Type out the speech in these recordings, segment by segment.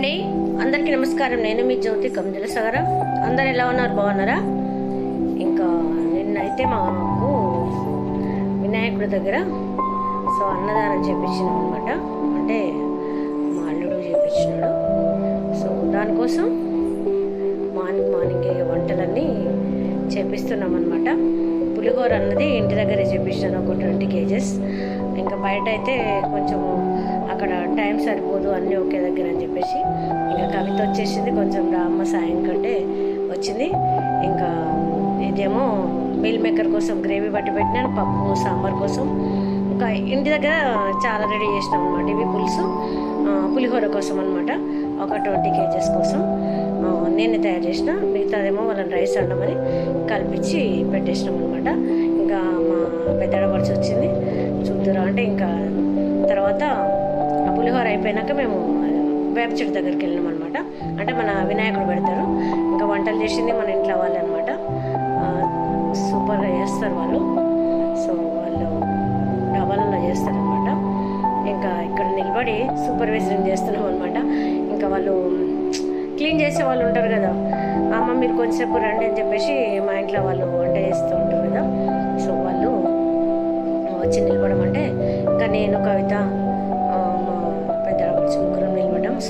అండి. అందరికీ నమస్కారం. నేను మీ జ్యోతి కమ్జల సగర. అందరు ఎలా ఉన్నారు? బాగున్నారా? ఇంకా నిన్నైతే మాకు వినాయకుడి దగ్గర సో అన్నదానం చేపించినాం అనమాట అంటే మా అల్లుడు చేపించినాడు. సో దానికోసం మార్నింగ్ మార్నింగ్ వంటలన్నీ చేపిస్తున్నాం అనమాట పులిగోర అన్నది ఇంటి దగ్గరే చేపించాను ఒక ట్వంటీ కేజెస్. ఇంకా బయట అయితే కొంచెం అక్కడ టైం సరిపోదు అన్నీ ఒకే దగ్గర అని చెప్పేసి ఇంకా కవిత వచ్చేసింది. కొంచెం రామ్మ సాయం కంటే వచ్చింది. ఇంకా ఇదేమో మీల్ మేకర్ కోసం గ్రేవీ బట్టి పెట్టినాను పప్పు సాంబార్ కోసం. ఇంకా ఇంటి దగ్గర చాలా రెడీ చేసినాం అనమాట ఇవి పులుసు పులిహోర కోసం అనమాట ఒక ట్వంటీ కేజెస్ కోసం. నేనే తయారు చేసిన మిగతాదేమో వాళ్ళని రైస్ వండమని కలిపించి పెట్టేసినాం అనమాట ఇంకా మా పెద్దడ పడిచి వచ్చింది. చూద్దురా అంటే ఇంకా తర్వాత ఆ పులిహోర అయిపోయినాక మేము వేప చెట్టు దగ్గరికి వెళ్ళినాం అనమాట అంటే మన వినాయకుడు పెడతారు. ఇంకా వంటలు చేసింది మన ఇంట్లో వాళ్ళు అనమాట సూపర్గా చేస్తారు వాళ్ళు. సో వాళ్ళు డబాలలో చేస్తారనమాట ఇంకా ఇక్కడ నిలబడి సూపర్వైజరింగ్ చేస్తున్నాం అనమాట ఇంకా వాళ్ళు క్లీన్ చేసే వాళ్ళు ఉంటారు కదా. అమ్మ మీరు కొంచెంసేపు రండి అని చెప్పేసి మా ఇంట్లో వాళ్ళు వంట చేస్తూ ఉంటారు కదా. సో వాళ్ళు వచ్చి నిలబడమంటే ఇంకా నేను కవిత మా పెద్ద వచ్చి ముగ్గురు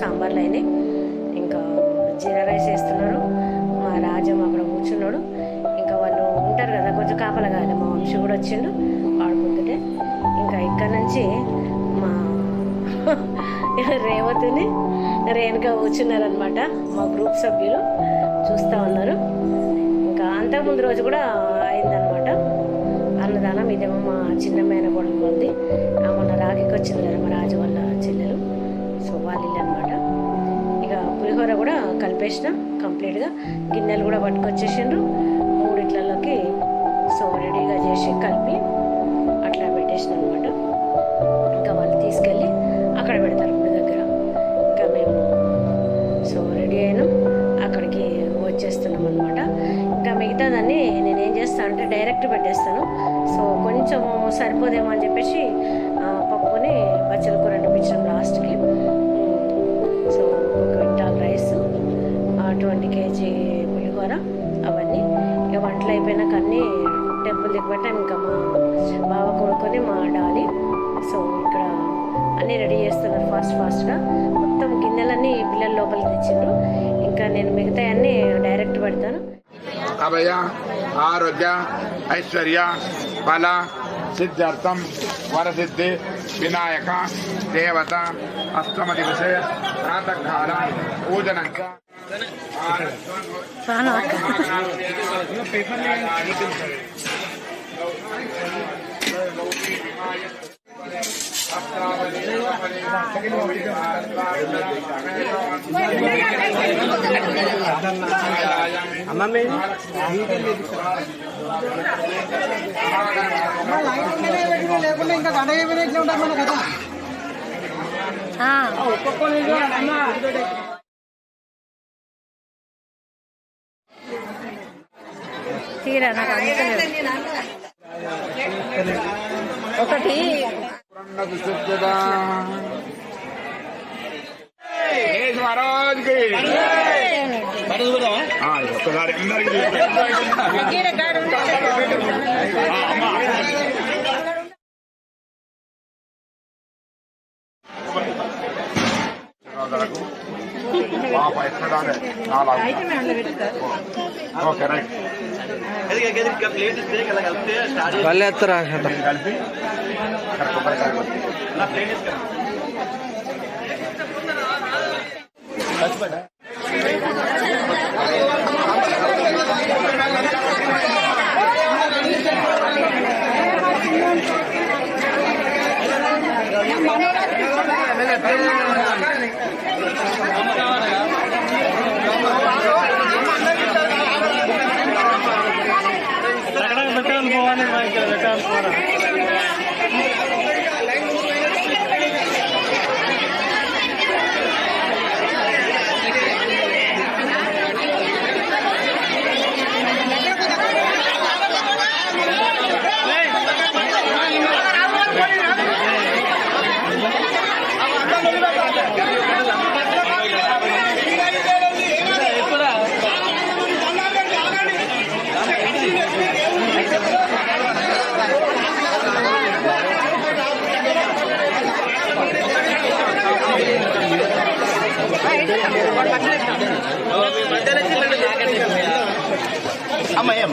సాంబార్లు అయినాయి ఇంకా జీరా రైస్ వేస్తున్నారు. మా రాజం అక్కడ కూర్చున్నాడు. ఇంకా వాళ్ళు ఉంటారు కదా కొంచెం కాపలగాలి మా వంశీ కూడా వచ్చిండు. ఆడుకుంటుంటే ఇంకా ఇక్కడ నుంచి మా రేవతిని రేణుగా కూర్చున్నారనమాట మా గ్రూప్ సభ్యులు. చూస్తూ ఉన్నారు. ఇంకా అంతకుముందు రోజు కూడా అయిందనమాట అన్నదానం ఇదేమో మా చిన్న మేనకోడలు ఉంది. మొన్న రాగికి వచ్చింది మా రాజు వాళ్ళ చెల్లెలు. సో వాళ్ళు అనమాట ఇక పులిహోర కూడా కలిపేసిన కంప్లీట్గా. గిన్నెలు కూడా పట్టుకొచ్చేసిండ్రు. మూడిట్లలోకి సో రెడీగా చేసి కలిపి అంటే డైరెక్ట్ పెట్టేస్తాను. సో కొంచెం సరిపోదేమో అని చెప్పేసి పప్పుని బచ్చల కూర అనిపించాం లాస్ట్కి. సో ఒక quintal rice twenty KG pulihora అవన్నీ. ఇక వంటలు అయిపోయినాక అన్నీ టెంపుల్ దిగబట్టాం ఇంకా మా బావ కొడుకొని మా డాలి సో ఇక్కడ అన్నీ రెడీ చేస్తున్నారు ఫాస్ట్ ఫాస్ట్గా. మొత్తం గిన్నెలన్నీ పిల్లల లోపలికి తెచ్చిండ్రు. ఇంకా నేను మిగతా అన్నీ డైరెక్ట్ పెడతాను. అభయ ఆరోగ్య ఐశ్వర్య ఫల సిద్ధ్యర్థం వరసిద్ధి వినాయక దేవత అష్టమ దివసే ప్రాతకాల పూజనం లేకుండా ఇంకా గంట అయిపోయినా ఇట్లా ఉంటారు మన కదా తీరా నాకు అందుకనే. ఒకటి ఆ, ఒక్కసారి పాప ఎక్కడానే ఓకే రైట్ కలిపి అక్కడ కొబ్బరికాయ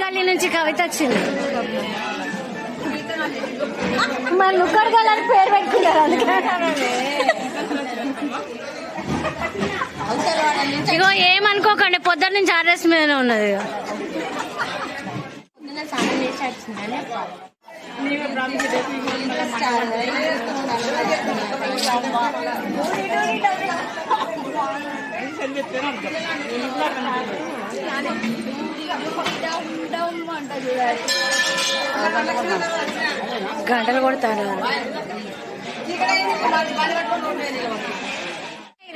గల్లీ నుంచి కవిత వచ్చింది. మరి గల్లి అని పేరు పెట్టుకున్నారు ఇగో ఏమనుకోకండి పొద్దున్న నుంచి ఆర్ఎస్ మీదనే ఉన్నది ఇగో. గంటలు కొడతాను?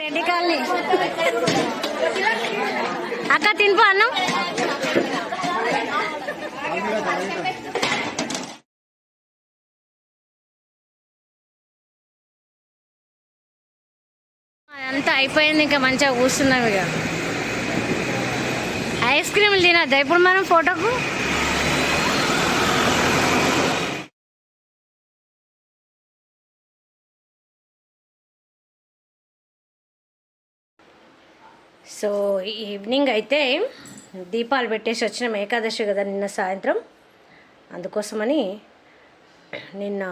రెడ్డి కాలనీ. అక్క తినిపో అన్నం. అదంతా అయిపోయింది ఇంకా మంచిగా కూర్చున్నాం ఇక. ఐస్ క్రీమ్లు తినద్దా ఇప్పుడు మనం ఫోటోకు? సో ఈవినింగ్ అయితే దీపాలు పెట్టేసి వచ్చినాం ఏకాదశి కదా నిన్న సాయంత్రం. అందుకోసమని నిన్న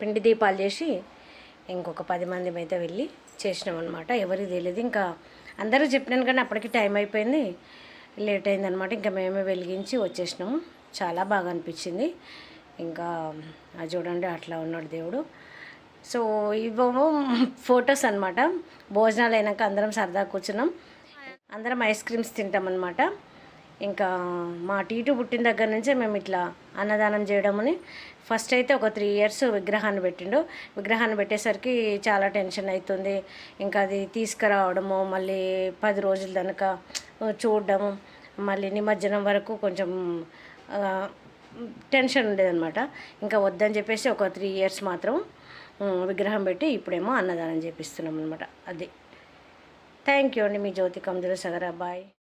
పిండి దీపాలు చేసి ఇంకొక పది మంది అయితే వెళ్ళి చేసినాం అనమాట ఎవరికి తెలియదు ఇంకా అందరూ చెప్పినాను కానీ అప్పటికి టైం అయిపోయింది. లేట్ అయిందనమాట. ఇంకా మేమే వెలిగించి వచ్చేసినాము. చాలా బాగా అనిపించింది. ఇంకా అది చూడండి అట్లా ఉన్నాడు దేవుడు. సో ఇవేమో ఫొటోస్ అనమాట భోజనాలు అయినాక అందరం సరదా కూర్చున్నాం. అందరం ఐస్ క్రీమ్స్ తింటామన్నమాట. ఇంకా మా టీటు పుట్టిన దగ్గర నుంచే మేము ఇట్లా అన్నదానం చేయడమని ఫస్ట్ అయితే ఒక త్రీ ఇయర్స్ విగ్రహాన్ని పెట్టిండు. విగ్రహాన్ని పెట్టేసరికి చాలా టెన్షన్ అవుతుంది. ఇంకా అది తీసుకురావడము మళ్ళీ పది రోజుల కనుక చూడడము మళ్ళీ నిమజ్జనం వరకు కొంచెం టెన్షన్ ఉండేదన్నమాట. ఇంకా వద్దని చెప్పేసి ఒక త్రీ ఇయర్స్ మాత్రం విగ్రహం పెట్టి ఇప్పుడేమో అన్నదానం చేపిస్తున్నాం అనమాట అది. థ్యాంక్ యూ అండి మీ జ్యోతి కమ్దుల సగరా. బాయ్.